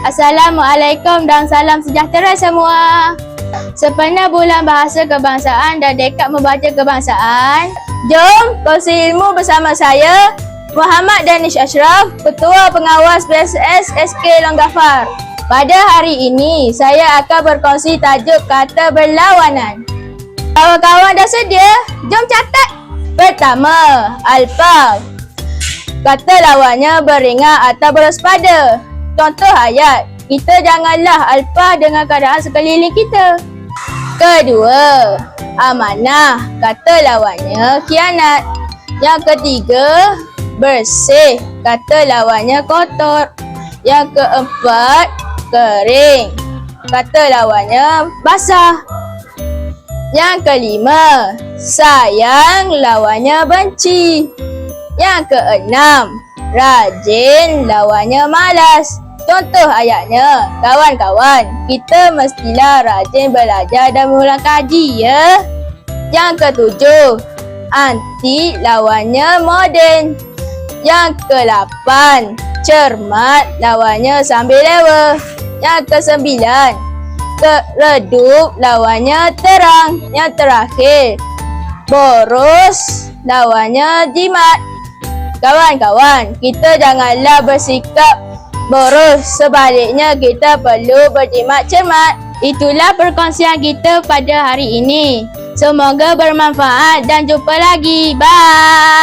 Assalamualaikum dan salam sejahtera semua. Sempena bulan bahasa kebangsaan dan dekad membaca kebangsaan, jom kongsi ilmu bersama saya, Muhammad Danish Ashraf, Ketua Pengawas PSS SK Longgafar. Pada hari ini, saya akan berkongsi tajuk kata berlawanan. Kawan-kawan dah sedia? Jom catat. Pertama, alfa. Kata lawannya beringat atau bersepada. Contoh ayat, kita janganlah alfa dengan keadaan sekeliling kita. Kedua, amanah. Kata lawannya kianat. Yang ketiga, bersih. Kata lawannya kotor. Yang keempat, kering. Kata lawannya basah. Yang kelima, sayang lawannya benci. Yang keenam, rajin lawannya malas. Contoh ayatnya, kawan-kawan, kita mestilah rajin belajar dan mengulang kaji ya. Yang ketujuh, anti lawannya moden. Yang kelapan, cermat lawannya sambil lewa. Yang kesembilan, ke redup lawannya terang. Yang terakhir, boros lawannya jimat. Kawan-kawan, kita janganlah bersikap boros. Sebaliknya kita perlu berjimat cermat. Itulah perkongsian kita pada hari ini. Semoga bermanfaat dan jumpa lagi. Bye.